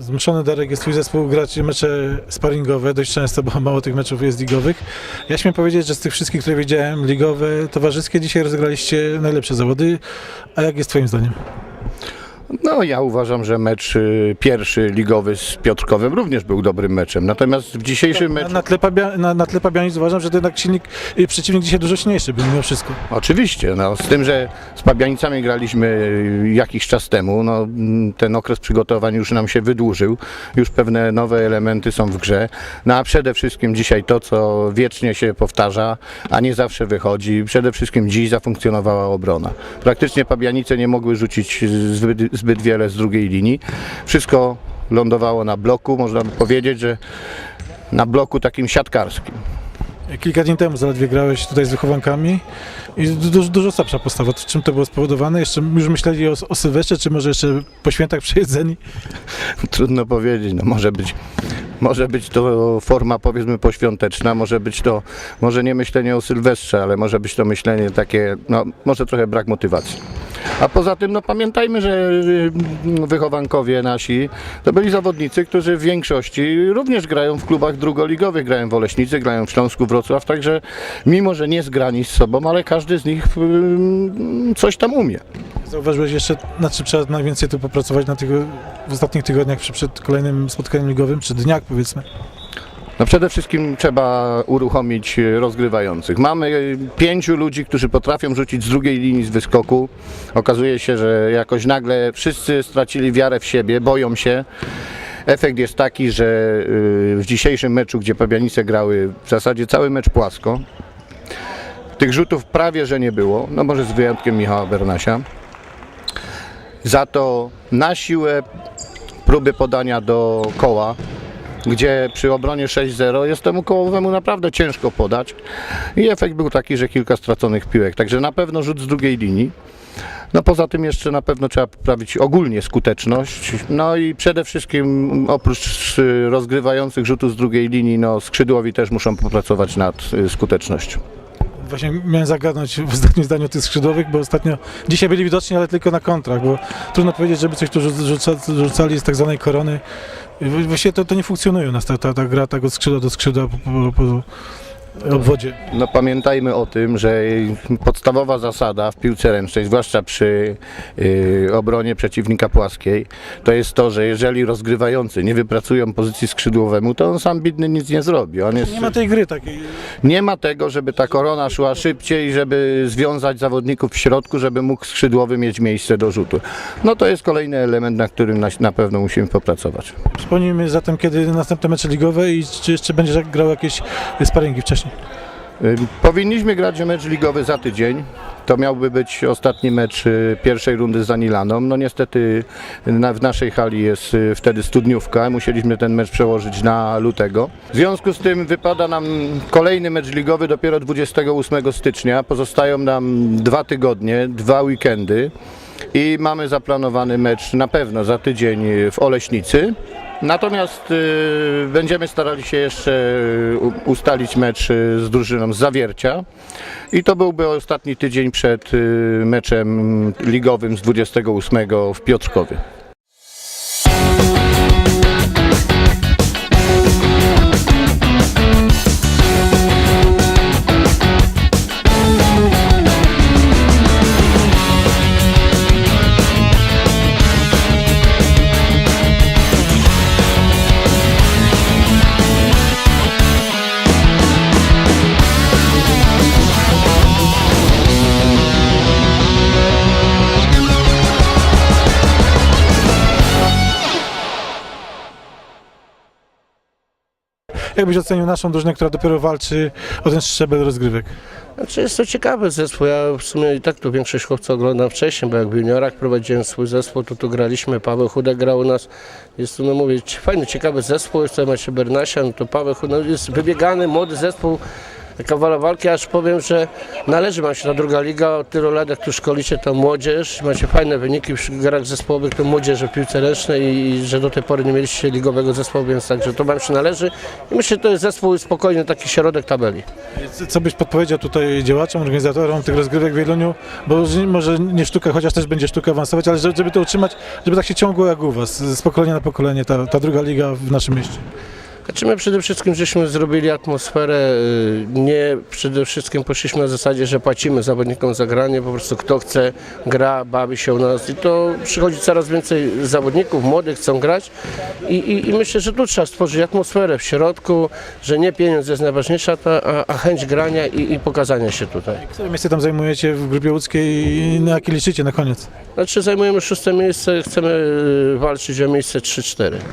Zmuszony Darek jest twój zespół grać mecze sparingowe, dość często, bo mało tych meczów jest ligowych. Ja śmiem powiedzieć, że z tych wszystkich, które widziałem, ligowe, towarzyskie, dzisiaj rozegraliście najlepsze zawody. A jak jest twoim zdaniem? No ja uważam, że mecz y, pierwszy ligowy z Piotrkowem również był dobrym meczem. Natomiast w dzisiejszym Na, meczu... na, tle Pabia, na, na tle Pabianic uważam, że to jednak silnik, y, przeciwnik dzisiaj dużo silniejszy był mimo wszystko. Oczywiście, no, z tym, że z Pabianicami graliśmy y, jakiś czas temu, no, mm, ten okres przygotowań już nam się wydłużył, już pewne nowe elementy są w grze, no a przede wszystkim dzisiaj to, co wiecznie się powtarza, a nie zawsze wychodzi, przede wszystkim dziś zafunkcjonowała obrona. Praktycznie Pabianice nie mogły rzucić zbyt, zbyt wiele z drugiej linii, wszystko lądowało na bloku, można by powiedzieć, że na bloku takim siatkarskim. Kilka dni temu zaledwie grałeś tutaj z wychowankami i du- dużo, dużo słabsza postawa. Czym to było spowodowane? Jeszcze już myśleli o, o Sylwestrze, czy może jeszcze po świętach przejedzeni? Trudno powiedzieć, no może być, może być to forma powiedzmy poświąteczna, może być to, może nie myślenie o Sylwestrze, ale może być to myślenie takie, no może trochę brak motywacji. A poza tym, no pamiętajmy, że y, wychowankowie nasi to byli zawodnicy, którzy w większości również grają w klubach drugoligowych, grają w Oleśnicy, grają w Śląsku Wrocław, także mimo, że nie zgrani z sobą, ale każdy z nich y, coś tam umie. Zauważyłeś jeszcze, na czym trzeba najwięcej tu popracować na tych, w ostatnich tygodniach przed kolejnym spotkaniem ligowym, czy dniach powiedzmy? No przede wszystkim trzeba uruchomić rozgrywających. Mamy e, pięciu ludzi, którzy potrafią rzucić z drugiej linii z wyskoku. Okazuje się, że jakoś nagle wszyscy stracili wiarę w siebie, boją się. Efekt jest taki, że y, w dzisiejszym meczu, gdzie Pabianice grały w zasadzie cały mecz płasko, tych rzutów prawie że nie było, no może z wyjątkiem Michała Bernasia. Za to na siłę próby podania do koła gdzie przy obronie 6-0 jest temu kołowemu naprawdę ciężko podać i efekt był taki, że kilka straconych piłek, także na pewno rzut z drugiej linii. No poza tym jeszcze na pewno trzeba poprawić ogólnie skuteczność, no i przede wszystkim oprócz rozgrywających rzutu z drugiej linii, no skrzydłowi też muszą popracować nad y, skutecznością. Właśnie miałem zagadnąć w ostatnim zdaniu tych skrzydłowych, bo ostatnio, dzisiaj byli widoczni, ale tylko na kontrach, bo trudno powiedzieć, żeby coś tu rzuca, rzuca, rzucali z tak zwanej korony. Właściwie to, to nie funkcjonuje u nas, ta, ta, ta gra tak od skrzydła do skrzydła po, po, po obwodzie. No pamiętajmy o tym, że podstawowa zasada w piłce ręcznej, zwłaszcza przy y, obronie przeciwnika płaskiej, to jest to, że jeżeli rozgrywający nie wypracują pozycji skrzydłowemu, to on sam bidny nic nie zrobi. On jest, Nie ma tej gry takiej. nie ma tego, żeby ta korona szła szybciej, żeby związać zawodników w środku, żeby mógł skrzydłowy mieć miejsce do rzutu. No to jest kolejny element, na którym na, na pewno musimy popracować. Przypomnijmy zatem, kiedy następne mecze ligowe i czy jeszcze będziesz grał jakieś sparingi wcześniej. Y, Powinniśmy grać mecz ligowy za tydzień. To miałby być ostatni mecz y, pierwszej rundy z Anilaną. No niestety na, w naszej hali jest y, wtedy studniówka. Musieliśmy ten mecz przełożyć na lutego. W związku z tym wypada nam kolejny mecz ligowy dopiero 28 stycznia. Pozostają nam dwa tygodnie, dwa weekendy. I mamy zaplanowany mecz na pewno za tydzień w Oleśnicy. Natomiast y, będziemy starali się jeszcze y, ustalić mecz y, z drużyną z Zawiercia. I to byłby ostatni tydzień przed meczem ligowym z 28 w Piotrkowie. Jak byś ocenił naszą drużynę, która dopiero walczy o ten szczebel rozgrywek? Znaczy jest to ciekawy zespół. Ja w sumie i tak tu większość chłopców oglądam wcześniej, bo jak w juniorach prowadziłem swój zespół, to tu graliśmy. Paweł Chudek grał u nas. Jest tu, no mówię, fajny, ciekawy zespół. Jeszcze macie Bernasia, no to Paweł Chudek no jest wybiegany, młody zespół. Wola walki, aż powiem, że należy wam się ta druga liga, od tylu lat jak tu szkolicie tą młodzież, macie fajne wyniki w grach zespołowych, to młodzież w piłce ręcznej i że do tej pory nie mieliście ligowego zespołu, więc także to wam się należy i myślę, że to jest zespół spokojny, taki środek tabeli. Co byś podpowiedział tutaj działaczom, organizatorom tych rozgrywek w Wieluniu, bo że- może nie sztuka, chociaż też będzie sztuka awansować, ale żeby to utrzymać, żeby tak się ciągło jak u was, z pokolenia na pokolenie, ta, ta druga liga w naszym mieście. Znaczy my przede wszystkim żeśmy zrobili atmosferę, y, nie przede wszystkim poszliśmy na zasadzie, że płacimy zawodnikom za granie, po prostu kto chce gra, bawi się u nas i to przychodzi coraz więcej zawodników, młodych chcą grać i, i, i myślę, że tu trzeba stworzyć atmosferę w środku, że nie pieniądz jest najważniejsza, a, a chęć grania i, i pokazania się tutaj. Które miejsce tam zajmujecie w grupie łódzkiej i na jakie liczycie na koniec? Znaczy zajmujemy szóste miejsce, chcemy y, walczyć o miejsce 3-4.